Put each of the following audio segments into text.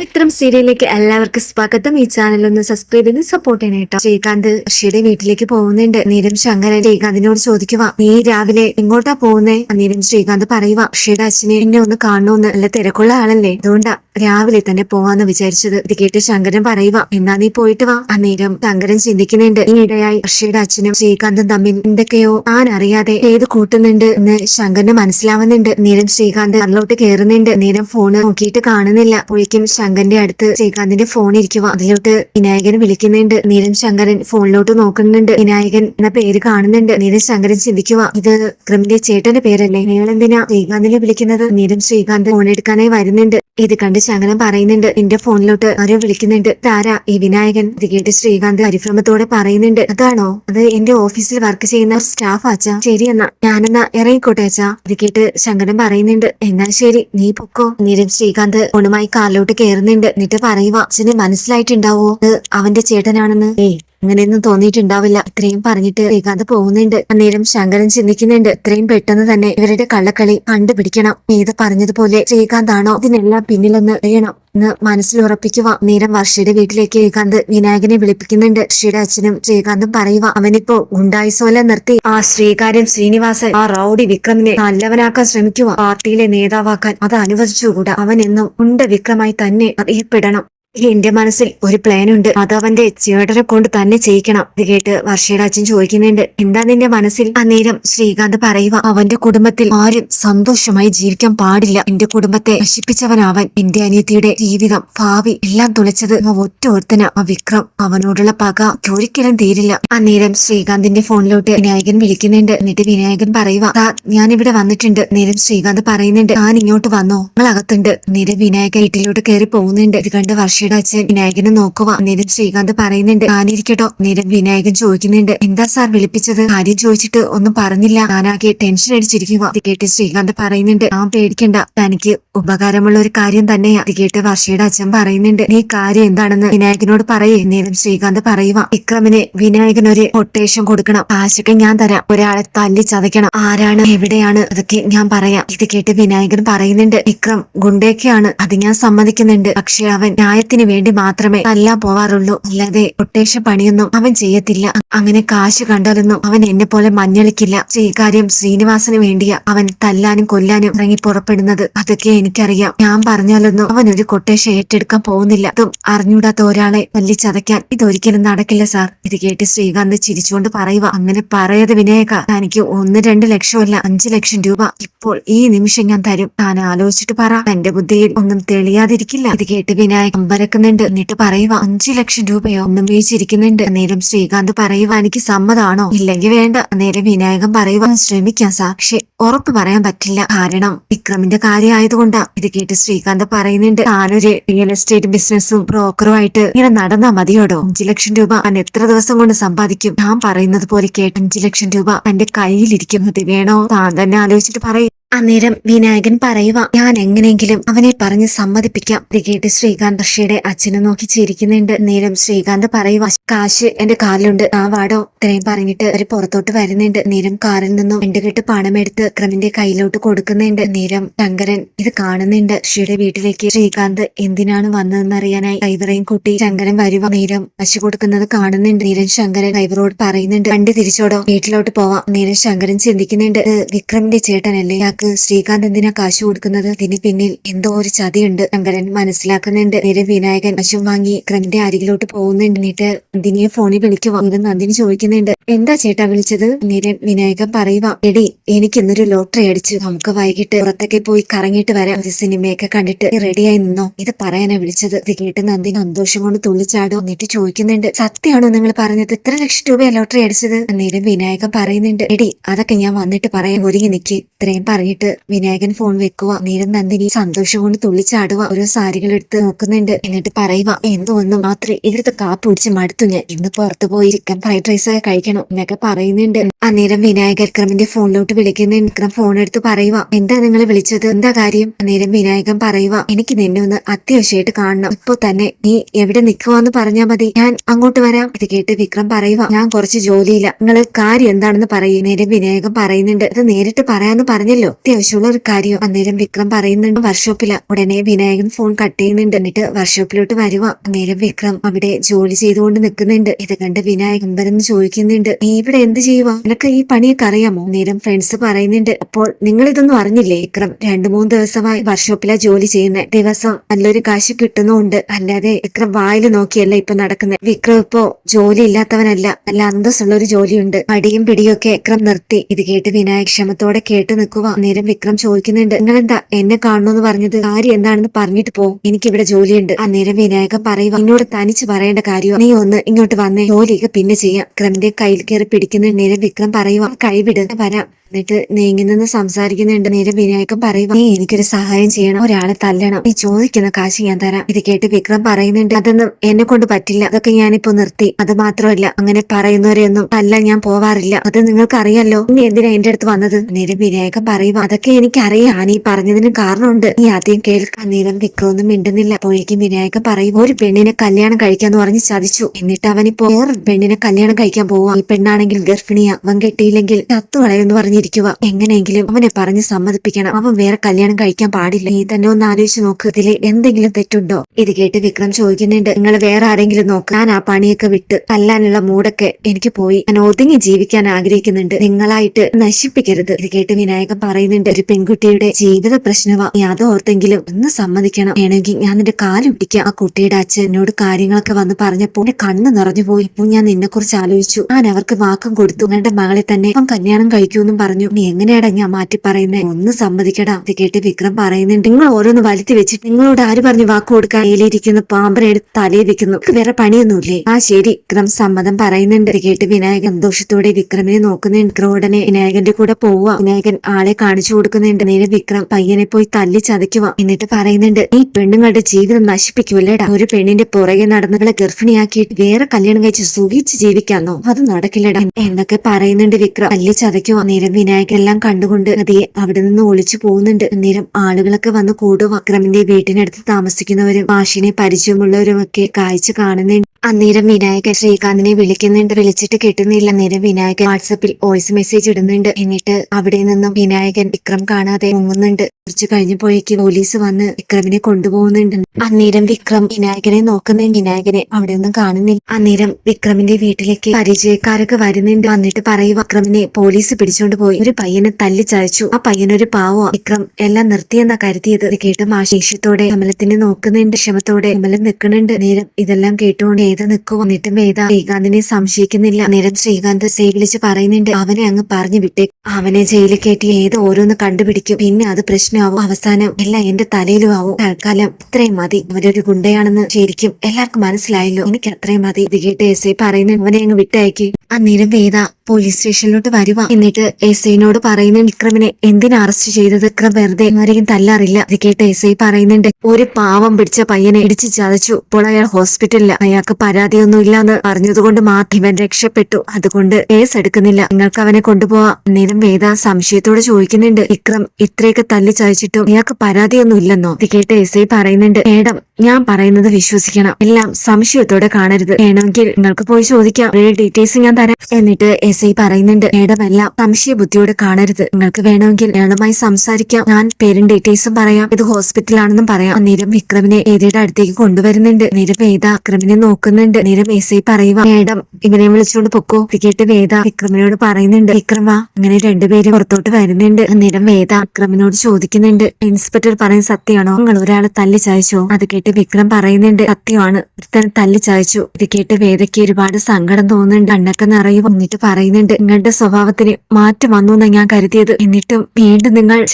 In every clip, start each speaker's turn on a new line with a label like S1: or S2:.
S1: പവിത്രം സീരിയലിലേക്ക് എല്ലാവർക്കും സ്വാഗതം. ഈ ചാനൽ ഒന്ന് സബ്സ്ക്രൈബ് ചെയ്ത് സപ്പോർട്ട് ചെയ്യണേട്ടോ ശ്രീകാന്ത് ഋഷിയുടെ വീട്ടിലേക്ക് പോകുന്നുണ്ട്. നീരം ശങ്കരൻ ശ്രീകാന്തിനോട് ചോദിക്കുക നീ രാവിലെ എങ്ങോട്ടാ പോകുന്നേ? നീരം ശ്രീകാന്ത് പറയുക ഋഷിയുടെ അച്ഛനെ എന്നെ ഒന്ന് കാണണമെന്ന് നല്ല തിരക്കുള്ള ആളല്ലേ. അതുകൊണ്ടാ രാവിലെ തന്നെ പോവാന്ന് വിചാരിച്ചത്. ഇത് കേട്ട് ശങ്കരൻ പറയുക എന്നാ നീ പോയിട്ട് വാ. അന്നേരം ശങ്കരൻ ചിന്തിക്കുന്നുണ്ട് ഈ ഇടയായി ഋഷിയുടെ അച്ഛനും ശ്രീകാന്തും തമ്മിൽ എന്തൊക്കെയോ താൻ അറിയാതെ ഏത് കൂട്ടുന്നുണ്ട് എന്ന് ശങ്കരന് മനസ്സിലാവുന്നുണ്ട്. നീരം ശ്രീകാന്ത് അതിലോട്ട് കയറുന്നുണ്ട് നീരം ഫോണ് നോക്കിയിട്ട് കാണുന്നില്ല. അപ്പോഴേക്കും ശങ്കരന്റെ അടുത്ത് ശ്രീകാന്തിന്റെ ഫോൺ ഇരിക്കുക അതിലോട്ട് വിനായകൻ വിളിക്കുന്നുണ്ട്. നീരൻ ശങ്കരൻ ഫോണിലോട്ട് നോക്കുന്നുണ്ട്. വിനായകൻ എന്ന പേര് കാണുന്നുണ്ട്. നീരൻ ശങ്കരൻ ചിന്തിക്കുക ഇത് ക്രിമിന്റെ ചേട്ടന്റെ പേരല്ലേ? നിങ്ങൾ എന്തിനാ ശ്രീകാന്തിനെ വിളിക്കുന്നത്? നീരൻ ശ്രീകാന്ത് ഫോൺ എടുക്കാനായി വരുന്നുണ്ട്. ഇത് കണ്ട് ശങ്കരൻ പറയുന്നുണ്ട് എന്റെ ഫോണിലോട്ട് ആരോ വിളിക്കുന്നുണ്ട്. താരാ ഈ വിനായകൻ ഇത് കേട്ട് ശ്രീകാന്ത് പരിഭ്രമത്തോടെ പറയുന്നുണ്ട് അതാണോ? അത് എന്റെ ഓഫീസിൽ വർക്ക് ചെയ്യുന്ന സ്റ്റാഫ് ആച്ചാ. ശരി എന്നാ ഞാനെന്നാ ഇറങ്ങിക്കോട്ടെ അച്ഛാ ഇത് കേട്ട് ശങ്കരൻ പറയുന്നുണ്ട് എന്നാൽ ശരി നീ പൊക്കോ. നീരം ശ്രീകാന്ത് ഫോണുമായി കാറിലോട്ട് കാലിലോട്ട് കയറുന്നുണ്ട് എന്നിട്ട് പറയുക അച്ഛന് മനസ്സിലായിട്ടുണ്ടാവോ? അവന്റെ ചേട്ടനാണെന്ന്. ഏയ് അങ്ങനെയൊന്നും തോന്നിയിട്ടുണ്ടാവില്ല. ഇത്രയും പറഞ്ഞിട്ട് വേഗാതെ പോകുന്നുണ്ട്. അന്നേരം ശങ്കരൻ ചിന്തിക്കുന്നുണ്ട്. ഇത്രയും പെട്ടെന്ന് തന്നെ ഇവരുടെ കള്ളക്കളി കണ്ടുപിടിക്കണം. നീത പറഞ്ഞതുപോലെ ശ്രീകാന്താണോ ഇതിനെല്ലാം പിന്നിലെന്ന് അറിയണം എന്ന് മനസ്സിൽ ഉറപ്പിക്കുക നേരം വർഷയുടെ വീട്ടിലേക്ക് ശ്രീകാന്ത് വിനായകനെ വിളിപ്പിക്കുന്നുണ്ട്. ഋഷിയുടെ അച്ഛനും ശ്രീകാന്തും പറയുക അവനിപ്പോ ഗുണ്ടായിസോല നിർത്തി. ആ ശ്രീകാര്യൻ ശ്രീനിവാസൻ ആ റൌഡി വിക്രമിനെ നല്ലവനാക്കാൻ ശ്രമിക്കുക. പാർട്ടിയിലെ നേതാവാക്കാൻ അത് അനുവദിച്ചുകൂടാ. അവൻ എന്നും ഉണ്ട വിക്രമായി തന്നെ അറിയപ്പെടണം. എന്റെ മനസ്സിൽ ഒരു പ്ലാൻ ഉണ്ട്. അത് അവന്റെ ചേട്ടനെ കൊണ്ട് തന്നെ ചെയ്യിക്കണം. ഇത് കേട്ട് വർഷയുടെ അച്ഛൻ ചോദിക്കുന്നുണ്ട്. എന്താ നിന്റെ മനസ്സിൽ? അന്നേരം ശ്രീകാന്ത് പറയുക അവന്റെ കുടുംബത്തിൽ ആരും സന്തോഷമായി ജീവിക്കാൻ പാടില്ല. എന്റെ കുടുംബത്തെ നശിപ്പിച്ചവനാവൻ എന്റെ അനിയത്തിയുടെ ജീവിതം ഭാവി എല്ലാം തുളച്ചത് ഒറ്റ ഒരുത്തന. ആ വിക്രം അവനോടുള്ള പക ഒരിക്കലും തീരില്ല. അന്നേരം ശ്രീകാന്തിന്റെ ഫോണിലോട്ട് വിനായകൻ വിളിക്കുന്നുണ്ട്. എന്നിട്ട് വിനായകൻ പറയുക ഞാൻ ഇവിടെ വന്നിട്ടുണ്ട്. നേരം ശ്രീകാന്ത് പറയുന്നുണ്ട് ഞാൻ ഇങ്ങോട്ട് വന്നോ. നിങ്ങൾ അകത്തുണ്ട് നേരം വിനായകൻ വീട്ടിലോട്ട് കയറി പോകുന്നുണ്ട്. ഇത് കണ്ട് വർഷയുടെ അച്ഛൻ വിനായകനെ നോക്കുക നിരം ശ്രീകാന്ത് പറയുന്നുണ്ട് ഞാനിരിക്കട്ടോ. നിരം വിനായകൻ ചോദിക്കുന്നുണ്ട് എന്താ സാർ വിളിപ്പിച്ചത്? കാര്യം ചോദിച്ചിട്ട് ഒന്നും പറഞ്ഞില്ല. ഞാനാകെ ടെൻഷൻ അടിച്ചിരിക്കുക അത് കേട്ട് ശ്രീകാന്ത് പറയുന്നുണ്ട് ആ പേടിക്കണ്ട. തനിക്ക് ഉപകാരമുള്ള ഒരു കാര്യം തന്നെയാ. അത് കേട്ട് വർഷയുടെ അച്ഛൻ പറയുന്നുണ്ട് നീ കാര്യം എന്താണെന്ന് വിനായകനോട് പറയേ. നേരം ശ്രീകാന്ത് പറയുക വിക്രമിന് വിനായകൻ ഒരു കൊട്ടേഷൻ കൊടുക്കണം. കാശൊക്കെ ഞാൻ തരാം. ഒരാളെ തല്ലി ചതയ്ക്കണം. ആരാണ് എവിടെയാണ് അതൊക്കെ ഞാൻ പറയാം. ഇത് കേട്ട് വിനായകൻ പറയുന്നുണ്ട് വിക്രം ഗുണ്ടയൊക്കെയാണ്. അത് ഞാൻ സമ്മതിക്കുന്നുണ്ട്. പക്ഷെ അവൻ ന്യായത്തിന് വേണ്ടി മാത്രമേ അല്ല പോവാറുള്ളൂ. അല്ലാതെ കൊട്ടേഷൻ പണിയൊന്നും അവൻ ചെയ്യത്തില്ല. അങ്ങനെ കാശ് കണ്ടാലൊന്നും അവൻ എന്നെ പോലെ മഞ്ഞളിക്കില്ല. കാര്യം ശ്രീനിവാസന് വേണ്ടിയ അവൻ തല്ലാനും കൊല്ലാനും ഇറങ്ങി പുറപ്പെടുന്നത്. അതൊക്കെ എനിക്കറിയാം. ഞാൻ പറഞ്ഞാലൊന്നും അവൻ ഒരു കൊട്ടേഷ ഏറ്റെടുക്കാൻ പോകുന്നില്ല. അതും അറിഞ്ഞൂടാത്ത ഒരാളെ തല്ലി ചതയ്ക്കാൻ ഇതൊരിക്കലും നടക്കില്ല സാർ. ഇത് കേട്ട് ശ്രീകാന്ത് ചിരിച്ചുകൊണ്ട് പറയുക അങ്ങനെ പറയത് വിനായക തനിക്ക് ഒന്ന് രണ്ട് ലക്ഷമല്ല അഞ്ചു ലക്ഷം രൂപ ഇപ്പോൾ ഈ നിമിഷം ഞാൻ തരും. താൻ ആലോചിച്ചിട്ട് പറ. എന്റെ ബുദ്ധിയിൽ ഒന്നും തെളിയാതിരിക്കില്ല. ഇത് കേട്ട് വിനായക് അമ്പരക്കുന്നുണ്ട് എന്നിട്ട് പറയുക അഞ്ചു ലക്ഷം രൂപയോ ഒന്നും വീഴ്ചിരിക്കുന്നുണ്ട്. നേരം ശ്രീകാന്ത് പറയുക എനിക്ക് സമ്മതാണോ? ഇല്ലെങ്കിൽ വേണ്ട. നേരം വിനായകൻ പറയുക "ഞാൻ ശ്രമിക്കാം സാക്ഷി. ഉറപ്പ് പറയാൻ പറ്റില്ല. കാരണം വിക്രമിന്റെ കാര്യമായതുകൊണ്ടാ. ഇത് കേട്ട് ശ്രീകാന്ത് പറയുന്നുണ്ട് താനൊരു റിയൽ എസ്റ്റേറ്റ് ബിസിനസ്സും ബ്രോക്കറുമായിട്ട് ഇങ്ങനെ നടന്നാ മതിയോടോ? അഞ്ചു ലക്ഷം രൂപ താൻ എത്ര ദിവസം കൊണ്ട് സമ്പാദിക്കും? ഞാൻ പറയുന്നത് പോലെ കേട്ട് അഞ്ചു ലക്ഷം രൂപ തന്റെ കയ്യിലിരിക്കുന്നത് വേണോ? താൻ തന്നെ ആലോചിച്ചിട്ട് പറയും. അന്നേരം വിനായകൻ പറയുക ഞാൻ എങ്ങനെയെങ്കിലും അവനെ പറഞ്ഞ് സമ്മതിപ്പിക്കാം. ഇത് കേട്ട് ശ്രീകാന്ത് ഋഷിയുടെ അച്ഛനെ നോക്കി ചിരിക്കുന്നുണ്ട്. നേരം ശ്രീകാന്ത് പറയുക കാശ് എന്റെ കാറിലുണ്ട് ആ വാടോ. ഇത്രയും പറഞ്ഞിട്ട് അവർ പുറത്തോട്ട് വരുന്നുണ്ട്. നേരം കാറിൽ നിന്നും രണ്ടുകെട്ട് പണമെടുത്ത് ക്രമിന്റെ കയ്യിലോട്ട് കൊടുക്കുന്നുണ്ട്. നേരം ശങ്കരൻ ഇത് കാണുന്നുണ്ട്. ഋഷിയുടെ വീട്ടിലേക്ക് ശ്രീകാന്ത് എന്തിനാണ് വന്നതെന്ന് അറിയാനായി ഡ്രൈവറെയും കൂട്ടി ശങ്കരൻ വരുക നേരം പശു കൊടുക്കുന്നത് കാണുന്നുണ്ട്. നേരം ശങ്കരൻ ഡ്രൈവറോട് പറയുന്നുണ്ട് വണ്ടി തിരിച്ചോടോ വീട്ടിലോട്ട് പോവാം. നേരം ശങ്കരൻ ചിന്തിക്കുന്നുണ്ട് "ഇത് വിക്രമിന്റെ ചേട്ടനല്ലേ? ഇയാൾക്ക് ശ്രീകാന്ത് എന്തിനാ കാശ് കൊടുക്കുന്നത്? ഇതിന് പിന്നിൽ എന്തോ ഒരു ചതിയുണ്ട്. ശങ്കരൻ മനസ്സിലാക്കുന്നുണ്ട്. നേരെ വിനായകൻ പശു വാങ്ങി ക്രമിന്റെ അരികിലോട്ട് പോകുന്നുണ്ട്. എന്നിട്ട് നന്ദിനിയെ ഫോണിൽ വിളിക്കുക ഇത് നന്ദിനി ചോദിക്കുന്നുണ്ട്. എന്താ ചേട്ടാ വിളിച്ചത്? നേരെ വിനായകൻ പറയുക എടി എനിക്ക് ഇന്നൊരു ലോട്ടറി അടിച്ചു. നമുക്ക് വൈകിട്ട് പുറത്തൊക്കെ പോയി കറങ്ങിയിട്ട് വരാം. ഒരു സിനിമയൊക്കെ കണ്ടിട്ട് റെഡിയായി നിന്നോ? ഇത് പറയാനാ വിളിച്ചത്. ഇത് കേട്ട് നന്ദിനി സന്തോഷം കൊണ്ട് തുള്ളിച്ചാടും. എന്നിട്ട് ചോദിക്കുന്നുണ്ട്. സത്യമാണോ നിങ്ങൾ പറഞ്ഞത്? ഇത്ര ലക്ഷം രൂപയാ ലോട്ടറി അടിച്ചത്? നേരം വിനായകൻ പറയുന്നുണ്ട്. എടി അതൊക്കെ ഞാൻ വന്നിട്ട് പറയാൻ ഒരുങ്ങി നിക്ക്. ഇത്രയും പറഞ്ഞിട്ട് വിനായകൻ ഫോൺ വെക്കുക നേരം നന്ദിനി സന്തോഷം കൊണ്ട് തുള്ളിച്ചാടുക ഓരോ സാരികൾ എടുത്ത് നോക്കുന്നുണ്ട്. എന്നിട്ട് പറയുക എന്തോ ഒന്നും മാത്രമേ ഇവിടുത്തെ കാപ്പ് പിടിച്ച് മടുത്തു ഞാൻ. ഇന്ന് പുറത്തു പോയി ചിക്കൻ ഫ്രൈഡ് റൈസ് ഒക്കെ കഴിക്കണം എന്നൊക്കെ പറയുന്നുണ്ട്. അന്നേരം വിനായകർ വിക്രമിന്റെ ഫോണിലോട്ട് വിളിക്കുന്ന വിക്രം ഫോൺ എടുത്ത് പറയുക എന്താ നിങ്ങൾ വിളിച്ചത്? എന്താ കാര്യം? അന്നേരം വിനായകൻ പറയുക എനിക്ക് നിന്നെ ഒന്ന് അത്യാവശ്യമായിട്ട് കാണണം. ഇപ്പൊ തന്നെ നീ എവിടെ നിൽക്കുവാന്ന് പറഞ്ഞാ മതി. ഞാൻ അങ്ങോട്ട് വരാം. ഇത് കേട്ട് വിക്രം പറയുക ഞാൻ കുറച്ച് ജോലിയില്ല നിങ്ങൾ കാര്യം എന്താണെന്ന് പറയുന്നേരം നേരം വിനായകൻ പറയുന്നുണ്ട് അത് നേരിട്ട് പറയാന്ന് പറഞ്ഞല്ലോ. അത്യാവശ്യമുള്ള ഒരു കാര്യം. അന്നേരം വിക്രം പറയുന്നുണ്ട് വർക്ക്ഷോപ്പില. ഉടനെ വിനായകൻ ഫോൺ കട്ട് ചെയ്യുന്നുണ്ട്. എന്നിട്ട് വർക്ക്ഷോപ്പിലോട്ട് വരുക അന്നേരം വിക്രം അവിടെ ജോലി ചെയ്തുകൊണ്ട് നിൽക്കുന്നുണ്ട്. ഇത് കണ്ട് വിനായകൻ വരുന്ന് ചോദിക്കുന്നുണ്ട് നീ ഇവിടെ എന്ത് ചെയ്യുക നിനക്ക് ഈ പണിയൊക്കെ അറിയാമോ? നേരം ഫ്രണ്ട്സ് പറയുന്നുണ്ട് അപ്പോൾ നിങ്ങൾ ഇതൊന്നും അറിഞ്ഞില്ലേ വിക്രം? രണ്ടു മൂന്ന് ദിവസമായി വർക്ക്ഷോപ്പിലാ ജോലി ചെയ്യുന്നത് ദിവസം നല്ലൊരു കാശ് കിട്ടുന്നുണ്ട്. അല്ലാതെ വിക്രം വായിൽ നോക്കിയല്ല ഇപ്പൊ നടക്കുന്നത് വിക്രം ഇപ്പോ ജോലി ഇല്ലാത്തവനല്ല. നല്ല അന്തസ്സുള്ള ഒരു ജോലിയുണ്ട്. പടിയും പിടിയും ഒക്കെ വിക്രം നിർത്തി. ഇത് കേട്ട് വിനായക് ക്ഷമത്തോടെ കേട്ട് നിൽക്കുക നേരം വിക്രം ചോദിക്കുന്നുണ്ട് നിങ്ങൾ എന്താ എന്നെ കാണണമെന്ന് പറഞ്ഞത്? കാര്യം എന്താണെന്ന് പറഞ്ഞിട്ട് പോ. എനിക്കിവിടെ ജോലിയുണ്ട്. ആ നേരം വിനായകൻ പറയുക എന്നോട് തനിച്ച് പറയേണ്ട കാര്യം നീ ഒന്ന് ഇങ്ങോട്ട് വന്നേ. ജോലിയൊക്കെ പിന്നെ ചെയ്യാം. വിക്രമിന്റെ കയ്യിൽ കയറി പിടിക്കുന്ന നേരം വിക്രം പറയുക കൈവിട് വരാം. എന്നിട്ട് നീങ്ങി നിന്ന് സംസാരിക്കുന്നുണ്ട് നേരം വിനായകൻ പറയുക നീ എനിക്കൊരു സഹായം ചെയ്യണം. ഒരാളെ തല്ലണം. നീ ചോദിക്കുന്ന കാശ് ഞാൻ തരാം. ഇത് കേട്ട് വിക്രം പറയുന്നുണ്ട് അതൊന്നും എന്നെ കൊണ്ട് പറ്റില്ല. അതൊക്കെ ഞാനിപ്പോ നിർത്തി. അത് മാത്രമല്ല അങ്ങനെ പറയുന്നവരെയൊന്നും തല്ല ഞാൻ പോവാറില്ല. അത് നിങ്ങൾക്ക് അറിയാലോ നീ എന്തിനാ എന്റെ അടുത്ത് വന്നത്? നേരം വിനായകൻ പറയുക അതൊക്കെ എനിക്കറിയാം. നീ പറഞ്ഞതിന് കാരണമുണ്ട്. നീ ആദ്യം കേൾക്കാൻ നേരം വിക്രമൊന്നും മിണ്ടുന്നില്ല. അപ്പോഴേക്കും വിനായക പറയും ഒരു പെണ്ണിനെ കല്യാണം കഴിക്കാന്ന് പറഞ്ഞ് ചതിച്ചു. എന്നിട്ട് അവനിപ്പോ വേറെ പെണ്ണിനെ കല്യാണം കഴിക്കാൻ പോവാ. ഈ പെണ്ണാണെങ്കിൽ ഗർഭിണിയ. അവൻ കെട്ടിയില്ലെങ്കിൽ ചത്തുകളയെന്ന് പറഞ്ഞിരിക്കുക എങ്ങനെയെങ്കിലും അവനെ പറഞ്ഞ് സമ്മതിപ്പിക്കണം. അവൻ വേറെ കല്യാണം കഴിക്കാൻ പാടില്ല. നീ തന്നെ ഒന്ന് ആലോചിച്ച് നോക്ക്. ഇതിൽ എന്തെങ്കിലും തെറ്റുണ്ടോ? ഇത് കേട്ട് വിക്രം ചോദിക്കുന്നുണ്ട്. നിങ്ങൾ വേറെ ആരെങ്കിലും നോക്ക്. ഞാൻ ആ പണിയൊക്കെ വിട്ട് കല്ലാനുള്ള മൂടൊക്കെ എനിക്ക് പോയി. ഞാൻ ഒതുങ്ങി ജീവിക്കാൻ ആഗ്രഹിക്കുന്നുണ്ട്. നിങ്ങളായിട്ട് നശിപ്പിക്കരുത്. ഇത് കേട്ട് വിനായകൻ പറയുന്നുണ്ട്. ഒരു പെൺകുട്ടിയുടെ ജീവിത പ്രശ്നമാ നീ അതോർത്തെങ്കിലും ഒന്ന് സമ്മതിക്കണം. വേണമെങ്കിൽ ഞാൻ നിന്റെ കാലം പിടിക്കാം. ആ കുട്ടിയുടെ അച്ഛൻ എന്നോട് കാര്യങ്ങളൊക്കെ വന്ന് പറഞ്ഞപ്പോൾ എന്റെ കണ്ണ് നിറഞ്ഞു പോയി. ഇപ്പോൾ ഞാൻ നിന്നെ കുറിച്ച് ആലോചിച്ചു. ഞാൻ അവർക്ക് വാക്കും കൊടുത്തു. നിങ്ങളുടെ മകളെ തന്നെ അവൻ കല്യാണം കഴിക്കൂന്നും പറഞ്ഞു. നീ എങ്ങനെയാടാ ഞാൻ മാറ്റി പറയുന്നത് ഒന്ന് സമ്മതിക്കടാ. ഇത് കേട്ട് വിക്രം പറയുന്നുണ്ട്. നിങ്ങൾ ഓരോന്ന് വലുത്തി വെച്ചിട്ട് നിങ്ങളോട് ആര് പറഞ്ഞു വാക്ക് കൊടുക്കാൻ? കയ്യിലിരിക്കുന്ന പാമ്പനെ എടുത്ത് തലയിൽ വെക്കുന്നു. വേറെ പണിയൊന്നുമില്ലേ? ആ ശരി. വിക്രം സമ്മതം പറയുന്നുണ്ട്. കേട്ട് വിനായകൻ സന്തോഷത്തോടെ വിക്രമിനെ നോക്കുന്നുണ്ട്. ഉടനെ വിനായകന്റെ കൂടെ പോവാ വിനായകൻ ആളെ കാണിച്ചു കൊടുക്കുന്നുണ്ട് നേരെ വിക്രം പയ്യനെ പോയി തല്ലി ചതയ്ക്കുക എന്നിട്ട് പറയുന്നുണ്ട് ഈ പെണ്ണുങ്ങളുടെ ജീവിതം നശിപ്പിക്കൂല്ലേടാ. ഒരു പെണ്ണിന്റെ പുറകെ നടന്നുകളെ ഗർഭിണിയാക്കിയിട്ട് വേറെ കല്യാണം കഴിച്ച് സുഖിച്ച് ജീവിക്കാന്നോ? അത് നടക്കില്ലടാ. എന്നൊക്കെ പറയുന്നുണ്ട് വിക്രം. തല്ലി ചതയ്ക്കുക നേരം വിനായകരെല്ലാം കണ്ടുകൊണ്ട് നദിയെ അവിടെ നിന്ന് ഒളിച്ചു പോകുന്നുണ്ട്. നേരം ആളുകളൊക്കെ വന്ന് കൂടുക വിക്രമിന്റെ വീട്ടിനടുത്ത് താമസിക്കുന്നവരും മാഷിനെ പരിചയമുള്ളവരും ഒക്കെ കാഴ്ച കാണുന്നുണ്ട്. അന്നേരം വിനായകൻ ശ്രീകാന്തിനെ വിളിക്കുന്നുണ്ട്. വിളിച്ചിട്ട് കിട്ടുന്നില്ല. അന്നേരം വിനായകൻ വാട്സപ്പിൽ വോയിസ് മെസ്സേജ് ഇടുന്നുണ്ട്. എന്നിട്ട് അവിടെ നിന്നും വിനായകൻ വിക്രം കാണാതെ മുങ്ങുന്നുണ്ട്. കുറച്ച് കഴിഞ്ഞപ്പോഴേക്ക് പോലീസ് വന്ന് വിക്രമിനെ കൊണ്ടുപോകുന്നുണ്ട്. അന്നേരം വിക്രം വിനായകനെ നോക്കുന്നുണ്ട്. വിനായകനെ അവിടെ ഒന്നും കാണുന്നില്ല. അന്നേരം വിക്രമിന്റെ വീട്ടിലേക്ക് പരിചയക്കാരൊക്കെ വരുന്നുണ്ട്. വന്നിട്ട് പറയും വിക്രമിനെ പോലീസ് പിടിച്ചോണ്ട് പോയി. ഒരു പയ്യനെ തല്ലി ചതച്ചു ആ പയ്യനൊരു പാവോ വിക്രം എല്ലാം നിർത്തിയെന്നാ കരുതിയത്. കേട്ടും മാശേഷ്യത്തോടെ കമലത്തിനെ നോക്കുന്നുണ്ട്. ക്ഷമത്തോടെ കമലം നിൽക്കുന്നുണ്ട്. നേരം ഇതെല്ലാം കേട്ടുകൊണ്ട് ഏത് നിൽക്കും എന്നിട്ടും വേദ ശ്രീകാന്തിനെ സംശയിക്കുന്നില്ല. നേരം ശ്രീകാന്ത് സേവിളിച്ച് പറയുന്നുണ്ട് അവനെ അങ്ങ് പറഞ്ഞു വിട്ടേ. അവനെ ജയിലിൽ കയറ്റി ഏത് ഓരോന്ന് കണ്ടുപിടിക്കും. പിന്നെ അത് പ്രശ്നമാവും അവസാനം എല്ലാം എന്റെ തലയിലും ആവും. തൽക്കാലം ഇത്രയും മതി. അവരൊരു ഗുണ്ടയാണെന്ന് ശരിക്കും എല്ലാവർക്കും മനസ്സിലായല്ലോ. എനിക്ക് അത്രയും മതി. ഇത് കേട്ട് എസ് ഐ പറയുന്നു അവനെ അങ്ങ് വിട്ടയക്കി. അന്നേരം വേദ പോലീസ് സ്റ്റേഷനിലോട്ട് വരുക എന്നിട്ട് എസ് ഐനോട് പറയുന്ന വിക്രമിനെ എന്തിനാ അറസ്റ്റ് ചെയ്തത്? വിക്രം വെറുതെ ആരെയും തല്ലാറില്ല. ഇത് കേട്ട് എസ് ഐ പറയുന്നുണ്ട് ഒരു പാവം പിടിച്ച പയ്യനെ ഇടിച്ച് ചതച്ചു. ഇപ്പോൾ അയാൾ ഹോസ്പിറ്റലില്ല അയാൾക്ക് പരാതിയൊന്നും ഇല്ലാന്ന് പറഞ്ഞതുകൊണ്ട് ഇവൻ രക്ഷപ്പെട്ടു. അതുകൊണ്ട് കേസ് എടുക്കുന്നില്ല. നിങ്ങൾക്ക് അവനെ കൊണ്ടുപോവാ. അന്നേരം വേദ സംശയത്തോടെ ചോദിക്കുന്നുണ്ട് വിക്രം ഇത്രയൊക്കെ തല്ലി ചതച്ചിട്ടും അയാൾക്ക് പരാതിയൊന്നും ഇല്ലെന്നോ ഇത് കേട്ട് എസ് ഐ പറയുന്നുണ്ട് മേഡം ഞാൻ പറയുന്നത് വിശ്വസിക്കണം. എല്ലാം സംശയത്തോടെ കാണരുത്. വേണമെങ്കിൽ നിങ്ങൾക്ക് പോയി ചോദിക്കാം. ഒരു ഡീറ്റെയിൽസ് ഞാൻ തരാം. എന്നിട്ട് എസ് ഐ പറയുന്നുണ്ട്. മേഡം സംശയ ബുദ്ധിയോടെ കാണരുത്. നിങ്ങൾക്ക് വേണമെങ്കിൽ മേഡമായി സംസാരിക്കാം. ഞാൻ പേരും ഡീറ്റെയിൽസും പറയാം. ഇത് ഹോസ്പിറ്റലാണെന്നും പറയാം. നിരം വിക്രമിനെ ഏതിയുടെ അടുത്തേക്ക് കൊണ്ടുവരുന്നുണ്ട്. നിരം വേദ വിക്രമിനെ നോക്കുന്നുണ്ട്. നിരം എസ് ഐ പറയുക മേഡം ഇവനെ വിളിച്ചുകൊണ്ട് പൊക്കോ. ടിക്കറ്റ് വേദ വിക്രമിനോട് പറയുന്നുണ്ട് വിക്രമ അങ്ങനെ രണ്ടുപേരും പുറത്തോട്ട് വരുന്നുണ്ട്. നിരം വേദ വിക്രമിനോട് ചോദിക്കുന്നുണ്ട് ഇൻസ്പെക്ടർ പറയുന്ന സത്യമാണോ? നിങ്ങൾ ഒരാളെ തല്ലി ചായച്ചോ അത് കേട്ട് വിക്രം പറയുന്നുണ്ട് സത്യമാണ്. ഒരുത്തനെ തല്ലി ചായച്ചു. ഇത് കേട്ട് വേദയ്ക്ക് ഒരുപാട് സങ്കടം തോന്നുന്നുണ്ട്. അണ്ണക്ക നിറയും വന്നിട്ട് പറയുന്നുണ്ട് നിങ്ങളുടെ സ്വഭാവത്തിന് മാറ്റം വന്നു എന്നാ ഞാൻ കരുതിയത്. എന്നിട്ടും വീണ്ടും നിങ്ങൾ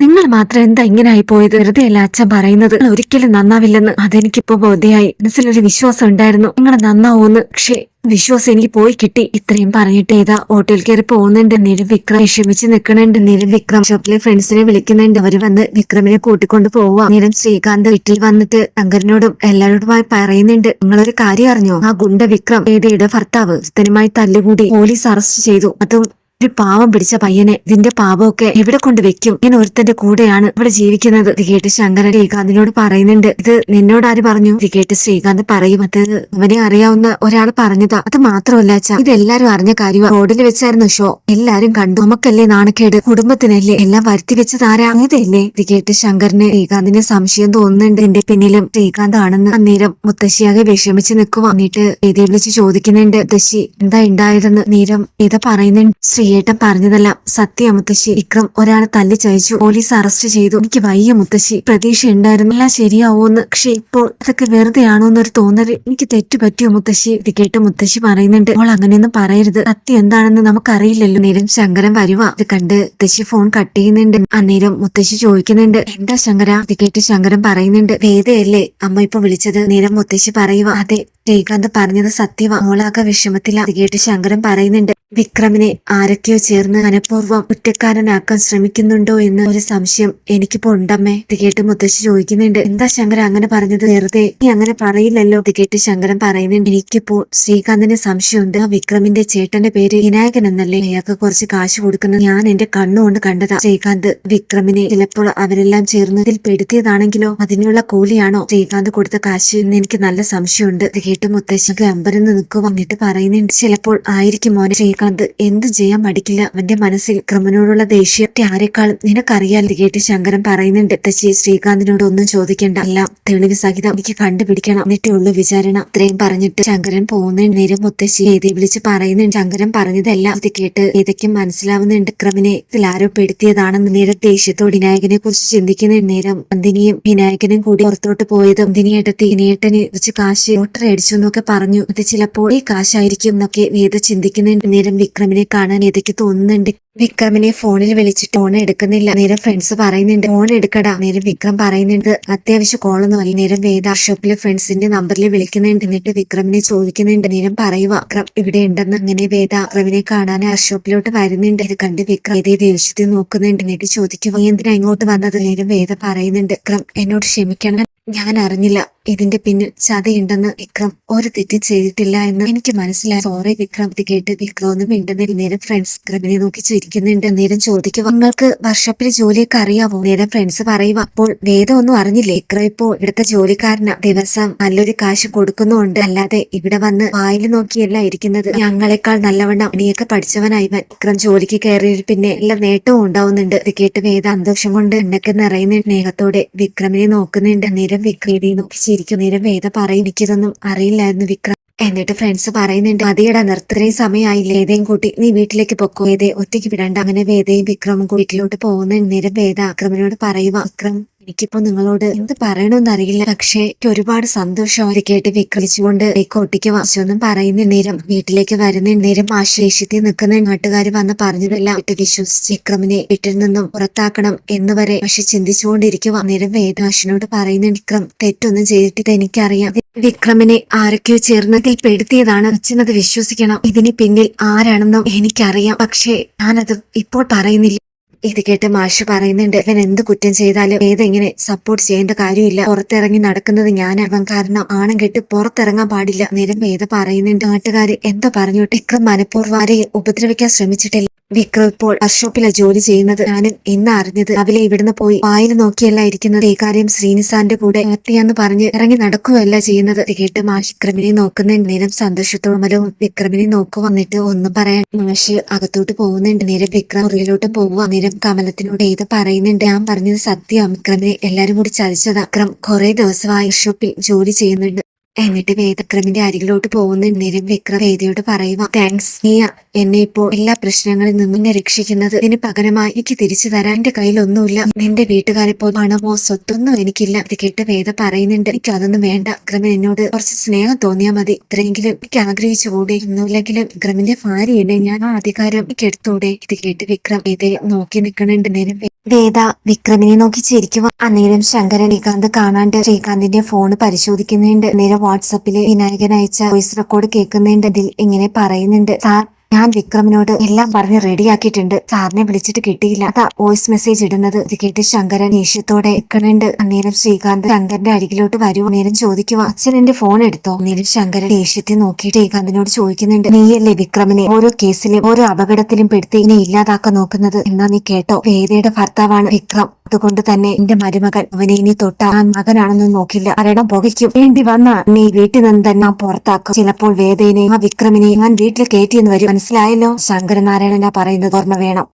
S1: നിങ്ങൾ മാത്രം എന്താ ഇങ്ങനെ ആയി പോയത്? വെറുതെ അല്ല അച്ഛൻ പറയുന്നത്. ഒരിക്കലും നന്നാവില്ലെന്ന് അതെനിക്കിപ്പോ ബോധ്യായി മനസ്സിലൊരു വിശ്വാസം ഉണ്ടായിരുന്നു. നിങ്ങൾ നന്നാവൂന്ന്. പക്ഷേ വിശ്വാസം എനിക്ക് പോയി കിട്ടി. ഇത്രയും പറഞ്ഞിട്ട് ഏതാ? ഹോട്ടൽ കയറി പോകുന്നുണ്ട്. നേരം വിക്രം വിഷമിച്ച് നിൽക്കണുണ്ട് നേരം വിക്രം ഷോപ്പിലെ ഫ്രണ്ട്സിനെ വിളിക്കുന്നുണ്ട്. അവർ വന്ന് വിക്രമിനെ കൂട്ടിക്കൊണ്ട് പോവാ. നേരം ശ്രീകാന്ത് വീട്ടിൽ വന്നിട്ട് ശങ്കരനോടും എല്ലാവരോടുമായി പറയുന്നുണ്ട്. നിങ്ങളൊരു കാര്യം അറിഞ്ഞോ? ആ ഗുണ്ട വിക്രം ഏതയുടെ ഭർത്താവ് സ്ഥിരമായി തല്ലുകൂടി പോലീസ് അറസ്റ്റ് ചെയ്തു. അതും ഒരു പാവം പിടിച്ച പയ്യനെ ഇതിന്റെ പാപമൊക്കെ എവിടെ കൊണ്ട് വെക്കും. ഞാൻ ഒരുത്തന്റെ കൂടെയാണ് ഇവിടെ ജീവിക്കുന്നത്. ഇത് കേട്ട് ശങ്കരൻ ശ്രീകാന്തിനോട് പറയുന്നുണ്ട്. ഇത് നിന്നോട് ആര് പറഞ്ഞു? ഇത് കേട്ട് ശ്രീകാന്ത് പറയും. അത് അവനെ അറിയാവുന്ന ഒരാൾ പറഞ്ഞതാ. അത് മാത്രമല്ല അച്ഛാ ഇത് എല്ലാരും അറിഞ്ഞ കാര്യമാണ് റോഡിൽ വെച്ചായിരുന്നു ഷോ. എല്ലാരും കണ്ടു. നമുക്കല്ലേ നാണക്കേട്? കുടുംബത്തിനല്ലേ? എല്ലാം വരുത്തി വെച്ചത് ആരാ? അങ്ങതല്ലേ ഇത് കേട്ട് ശങ്കറിന് ശ്രീകാന്തിന് സംശയം തോന്നുന്നുണ്ട്. എന്റെ പിന്നിലും ശ്രീകാന്ത് ആണെന്ന് അന്നേരം മുത്തശ്ശിയാകെ വിഷമിച്ച് നിൽക്കുവാ. എന്നിട്ട് വിളിച്ച് ചോദിക്കുന്നുണ്ട് മുത്തശ്ശി എന്താ ഉണ്ടായതെന്ന് നീരം ഇത പറയുന്നുണ്ട് ശ്രീയേട്ടൻ പറഞ്ഞതെല്ലാം സത്യ മുത്തശ്ശി. വിക്രം ഒരാളെ തല്ലി ചയച്ചു പോലീസ് അറസ്റ്റ് ചെയ്തു. എനിക്ക് വയ്യ മുത്തശ്ശി. പ്രതീക്ഷ ഉണ്ടായിരുന്നു. എല്ലാം ശരിയാവോന്ന് പക്ഷെ ഇപ്പോൾ അതൊക്കെ ആണോ എന്നൊരു തോന്നൽ എനിക്ക് തെറ്റു പറ്റിയോ മുത്തശ്ശി? ഇത് കേട്ട് മുത്തശ്ശി പറയുന്നുണ്ട് അവൾ അങ്ങനെയൊന്നും പറയരുത്. സത്യം എന്താണെന്ന് നമുക്കറിയില്ലല്ലോ. നേരം ശങ്കരൻ വരുവ. ഇത് കണ്ട് മുത്തശ്ശി ഫോൺ കട്ട് ചെയ്യുന്നുണ്ട്. അന്നേരം മുത്തശ്ശി ചോദിക്കുന്നുണ്ട് എന്താ ശങ്കര? ഇത് കേട്ട് ശങ്കരൻ പറയുന്നുണ്ട് വേദയല്ലേ? അമ്മ ഇപ്പൊ വിളിച്ചത്. നേരം മുത്തശ്ശി പറയുക അതെ ശ്രീകാന്ത് പറഞ്ഞത് സത്യവ. മോളാകെ വിഷമത്തില. കേട്ട് ശങ്കരൻ പറയുന്നുണ്ട് വിക്രമിനെ ആരൊക്കെയോ ചേർന്ന് മനഃപൂർവം കുറ്റക്കാരനാക്കാൻ ശ്രമിക്കുന്നുണ്ടോ എന്ന് ഒരു സംശയം എനിക്കിപ്പോ ഉണ്ടമ്മേ. ഇത് കേട്ട് മുത്തശ്ശി ചോദിക്കുന്നുണ്ട്. എന്താ ശങ്കര അങ്ങനെ പറഞ്ഞത്? വെറുതെ നീ അങ്ങനെ പറയില്ലല്ലോ. ഇത് കേട്ട് ശങ്കരൻ പറയുന്നുണ്ട്. എനിക്കിപ്പോ ശ്രീകാന്തിന് സംശയമുണ്ട്. ആ വിക്രമിന്റെ ചേട്ടന്റെ പേര് വിനായകൻ എന്നല്ലേ? അയാൾക്ക് കുറച്ച് കാശ് കൊടുക്കുന്നത് ഞാൻ എന്റെ കണ്ണുകൊണ്ട് കണ്ടതാ. ശ്രീകാന്ത് വിക്രമിനെ ചിലപ്പോൾ അവരെല്ലാം ചേർന്ന് ഇതിൽ പെടുത്തിയതാണെങ്കിലോ? അതിനുള്ള കൂലിയാണോ? ശ്രീകാന്ത് കൊടുത്ത കാശ് എന്ന് എനിക്ക് നല്ല സംശയമുണ്ട്. ഇത് കേട്ട് മുത്തശ്ശിക്ക് അമ്പരന്ന് നിൽക്കുക വന്നിട്ട് പറയുന്നുണ്ട്. ചിലപ്പോൾ ആയിരിക്കും മോനെ. ശ്രീകാന്ത് എന്ത് ചെയ്യാൻ മടിക്കില്ല. അവന്റെ മനസ്സിൽ ക്രമനോടുള്ള ദേഷ്യത്തെ ആരെക്കാളും നിനക്കറിയാൽ കേട്ട് ശങ്കരൻ പറയുന്നുണ്ട് തച്ചി ശ്രീകാന്തിനോട് ഒന്നും ചോദിക്കേണ്ട. അല്ല തെളിവ് സഹിതം എനിക്ക് കണ്ടുപിടിക്കണം. എന്നിട്ടേ ഉള്ളൂ വിചാരണ. ഇത്രയും പറഞ്ഞിട്ട് ശങ്കരൻ പോകുന്ന നേരം മുത്തശ്ശി എഴുതി വിളിച്ച് പറയുന്നുണ്ട്. ശങ്കരൻ പറഞ്ഞതല്ല ഇത് കേട്ട് ഏതൊക്കെ മനസ്സിലാവുന്നുണ്ട്. ക്രമിനെ ഇതിൽ ആരോ പെടുത്തിയതാണെന്ന് നേരം ദേഷ്യത്തോട് വിനായകനെ കുറിച്ച് ചിന്തിക്കുന്ന നേരം നന്ദിനിയും വിനായകനും കൂടി പുറത്തോട്ട് പോയത് നന്ദിനിയേട്ടത്തി വിനയേട്ടന് കുറച്ച് കാശ് ലോട്ടറി അടിച്ചു എന്നൊക്കെ പറഞ്ഞു. അത് ചിലപ്പോൾ ഈ കാശായിരിക്കും എന്നൊക്കെ വേദ ചിന്തിക്കുന്നുണ്ട്. നേരം വിക്രമിനെ കാണാൻ ഏതൊക്കെ തോന്നുന്നുണ്ട്. വിക്രമിനെ ഫോണിൽ വിളിച്ചിട്ട് ഫോൺ എടുക്കുന്നില്ല. നേരം ഫ്രണ്ട്സ് പറയുന്നുണ്ട്. ഫോൺ എടുക്കടാ. നേരം വിക്രം പറയുന്നുണ്ട്. അത്യാവശ്യം കോളൊന്നും അല്ല. നേരം വേദ ഷോപ്പിലെ ഫ്രണ്ട്സിന്റെ നമ്പറിൽ വിളിക്കുന്നുണ്ട്. എന്നിട്ട് വിക്രമിനെ ചോദിക്കുന്നുണ്ട്. നേരം പറയുക വിക്രം ഇവിടെ ഉണ്ടെന്ന്. അങ്ങനെ വേദ വിക്രമിനെ കാണാൻ ഷോപ്പിലോട്ട് വരുന്നുണ്ട്. ഇത് കണ്ട് വിക്രം ഇതേ ദേഷ്യത്തിൽ നോക്കുന്നുണ്ട്. എന്നിട്ട് ചോദിക്കുക "നീ എന്തിനാ ഇങ്ങോട്ട് വന്നത്? നേരം വേദ പറയുന്നുണ്ട്. വിക്രം എന്നോട് ക്ഷമിക്കണം. ഞാൻ അറിഞ്ഞില്ല ഇതിന്റെ പിന്നിൽ ചതിയുണ്ടെന്ന് വിക്രം ഒരു തെറ്റ് ചെയ്തിട്ടില്ല എന്ന് എനിക്ക് മനസ്സിലായി. സോറി വിക്രം ഇത് കേട്ട് വിക്രം ഒന്നും മിണ്ടുന്നില്ല. നേരം ഫ്രണ്ട്സ് വിക്രമിനെ നോക്കി ചിരിക്കുന്നുണ്ട്. നേരം ചോദിക്കുക. നിങ്ങൾക്ക് വർഷപ്പിലെ ജോലിയൊക്കെ അറിയാവോ? നേരം ഫ്രണ്ട്സ് പറയുക. അപ്പോൾ വേദം ഒന്നും അറിഞ്ഞില്ലേ? വിക്രം ഇപ്പോ ഇവിടുത്തെ ജോലിക്കാരന്. ദിവസം നല്ലൊരു കാശ് കൊടുക്കുന്നുണ്ട് അല്ലാതെ ഇവിടെ വന്ന് വായിൽ നോക്കിയല്ല ഇരിക്കുന്നത്. ഞങ്ങളെക്കാൾ നല്ലവണ്ണം ഇനിയൊക്കെ പഠിച്ചവനായി വിക്രം ജോലിക്ക് കയറി പിന്നെ എല്ലാ നേട്ടവും ഉണ്ടാവുന്നുണ്ട്. ഇത് കേട്ട് വേദ അന്തോഷം കൊണ്ട് എന്നൊക്കെ നിറയുന്ന സ്നേഹത്തോടെ വിക്രമിനെ നോക്കുന്നുണ്ട്. നേരം വിക്രമിനെ നോക്കി ചിരിക്കും നേരം വേദ പറയും അറിയില്ലായിരുന്നു വിക്രം. എന്നിട്ട് ഫ്രണ്ട്സ് പറയുന്നുണ്ട് മതിയടാ നിർത്തത്രയും സമയമായില്ലേ ഏതേയും കൂട്ടി നീ വീട്ടിലേക്ക് പൊക്കോ. ഏതേ ഒറ്റയ്ക്ക് വിടണ്ട. അങ്ങനെ വേദയും വിക്രമും വീട്ടിലോട്ട് പോകുന്ന നേരം വേദ അക്രമനോട് പറയുക വിക്രം എനിക്കിപ്പോ നിങ്ങളോട് എന്ത് പറയണമെന്ന് അറിയില്ല. പക്ഷേ എനിക്ക് ഒരുപാട് സന്തോഷം അത് കേട്ട് വിക്രിച്ചുകൊണ്ട് ഒട്ടിക്ക് വാശൊന്നും പറയുന്ന നേരം വീട്ടിലേക്ക് വരുന്ന നേരം ആശ്ലേഷത്തിൽ നിൽക്കുന്ന നാട്ടുകാർ വന്ന് പറഞ്ഞതെല്ലാം വിട്ട് വിശ്വസിച്ച് വിക്രമിനെ വീട്ടിൽ നിന്നും പുറത്താക്കണം എന്ന് വരെ പക്ഷെ ചിന്തിച്ചുകൊണ്ടിരിക്കുക അന്നേരം വേദാശിനോട് പറയുന്ന വിക്രം തെറ്റൊന്നും ചെയ്തിട്ട് എനിക്കറിയാം. വിക്രമിനെ ആരൊക്കെയോ ചേർന്നതിൽ പെടുത്തിയതാണ്. അച്ഛനത് വിശ്വസിക്കണം. ഇതിന് പിന്നിൽ ആരാണെന്നും എനിക്കറിയാം. പക്ഷേ ഞാനത് ഇപ്പോൾ പറയുന്നില്ല. ഇത് കേട്ട് മാഷ് പറയുന്നുണ്ട് ഇവൻ എന്ത് കുറ്റം ചെയ്താലും ഏതെങ്ങനെ സപ്പോർട്ട് ചെയ്യേണ്ട കാര്യമില്ല. പുറത്തിറങ്ങി നടക്കുന്നത് ഞാനവൻ കാരണം ആണം കെട്ട് പുറത്തിറങ്ങാൻ പാടില്ല. നിരം വേദ പറയുന്നുണ്ട് നാട്ടുകാർ എന്താ പറഞ്ഞോട്ടെ? ഇക്രം മനഃപൂർവം ആരെയും ഉപദ്രവിക്കാൻ ശ്രമിച്ചിട്ടില്ല. വിക്രം ഇപ്പോൾ വർക്ക്ഷോപ്പിലെ ജോലി ചെയ്യുന്നത്. ഞാനും ഇന്ന് അറിഞ്ഞത്? അവലെ ഇവിടുന്ന് പോയി വായിൽ നോക്കിയല്ല ഇരിക്കുന്നത്. ഈ കാര്യം ശ്രീനിസാന്റെ കൂടെ ഹാപ്പിയാന്ന് പറഞ്ഞ് ഇറങ്ങി നടക്കുകയല്ല ചെയ്യുന്നത്. കേട്ട് മാഷ് വിക്രമിനെ നോക്കുന്ന നേരം സന്തോഷത്തോമലവും വിക്രമിനെ നോക്കു വന്നിട്ട് ഒന്നും പറയാൻ മാഷ് അകത്തോട്ട് പോകുന്നുണ്ട്. നേരം വിക്രം മുറിയിലോട്ട് പോവുക നേരം കമലത്തിനോട് ഏത് പറയുന്നുണ്ട്. ഞാൻ പറഞ്ഞത് സത്യം. വിക്രമിനെ എല്ലാരും കൂടി ചതിച്ചത്. വിക്രം കുറെ ദിവസമായി ഷോപ്പിൽ ജോലി ചെയ്യുന്നുണ്ട്. എന്നിട്ട് വേദക്രമിന്റെ അരികിലോട്ട് പോകുന്ന നേരം വിക്രം വേദയോട് പറയുക താങ്ക്സ് നീയ. എന്നെ ഇപ്പോൾ എല്ലാ പ്രശ്നങ്ങളിൽ നിന്നും എന്നെ രക്ഷിക്കുന്നത്. ഇതിന് പകരമായി എനിക്ക് തിരിച്ചു തരാൻ എന്റെ കയ്യിലൊന്നുമില്ല നിന്റെ വീട്ടുകാരെ പോലെ പണമോ സ്വത്തൊന്നും എനിക്കില്ല. ഇത് കേട്ട് വേദ പറയുന്നുണ്ട് എനിക്ക് അതൊന്നും വേണ്ട. ക്രമൻ എന്നോട് കുറച്ച് സ്നേഹം തോന്നിയാൽ മതി. ഇത്രയെങ്കിലും എനിക്ക് ആഗ്രഹിച്ചു കൂടെ ഒന്നുമില്ലെങ്കിലും വിക്രമിന്റെ ഭാര്യയുടെ ഞാൻ ആ അധികാരം എനിക്ക് എടുത്തൂടെ ഇത് കേട്ട് വിക്രം വേദയെ നോക്കി നിൽക്കണുണ്ട് നേരം വേദ വിക്രമിനെ നോക്കി ചിരിക്കുക അന്നേരം ശങ്കരൻ ശ്രീകാന്ത് കാണാണ്ട് ശ്രീകാന്തിന്റെ ഫോണ് പരിശോധിക്കുന്നുണ്ട്. അന്നേരം വാട്സപ്പിൽ വിനായകൻ അയച്ച വോയിസ് റെക്കോർഡ് കേൾക്കുന്നുണ്ട്. അതിൽ ഇങ്ങനെ പറയുന്നുണ്ട്. സാർ ഞാൻ വിക്രമിനോട് എല്ലാം പറഞ്ഞ് റെഡിയാക്കിയിട്ടുണ്ട്. സാറിനെ വിളിച്ചിട്ട് കിട്ടിയില്ല. അതാ വോയിസ് മെസ്സേജ് ഇടുന്നത്. ഇത് കേട്ട് ശങ്കരൻ ദേഷ്യത്തോടെ നിൽക്കണുണ്ട് അന്നേരം ശ്രീകാന്ത് ശങ്കരന്റെ അരികിലോട്ട് വരുമോ അന്നേരം ചോദിക്കുക അച്ഛൻ എന്റെ ഫോൺ എടുത്തോ? അന്നേരം ശങ്കരൻ ദേഷ്യത്തെ നോക്കിയിട്ട് ശ്രീകാന്തിനോട് ചോദിക്കുന്നുണ്ട് നീയല്ലേ വിക്രമിനെ? ഓരോ കേസിലും ഓരോ അപകടത്തിലും പെടുത്തി ഇനി ഇല്ലാതാക്കാൻ നോക്കുന്നത് എന്നാ നീ കേട്ടോ? വേദയുടെ ഭർത്താവാണ് വിക്രം. അതുകൊണ്ട് തന്നെ എന്റെ മരുമകൻ അവനെ ഇനി തൊട്ട ആ മകനാണെന്ന് നോക്കില്ല. മരണം പുകയ്ക്കും വേണ്ടി വന്ന നീ വീട്ടിൽ നിന്ന് തന്നെ പുറത്താക്കും. ചിലപ്പോൾ വേദനെ ആ വിക്രമിനെ ഞാൻ വീട്ടിൽ കയറ്റിയെന്ന് വരും. മനസ്സിലായല്ലോ? ശങ്കരനാരായണനാ പറയുന്നത് ഓർമ്മ വേണം.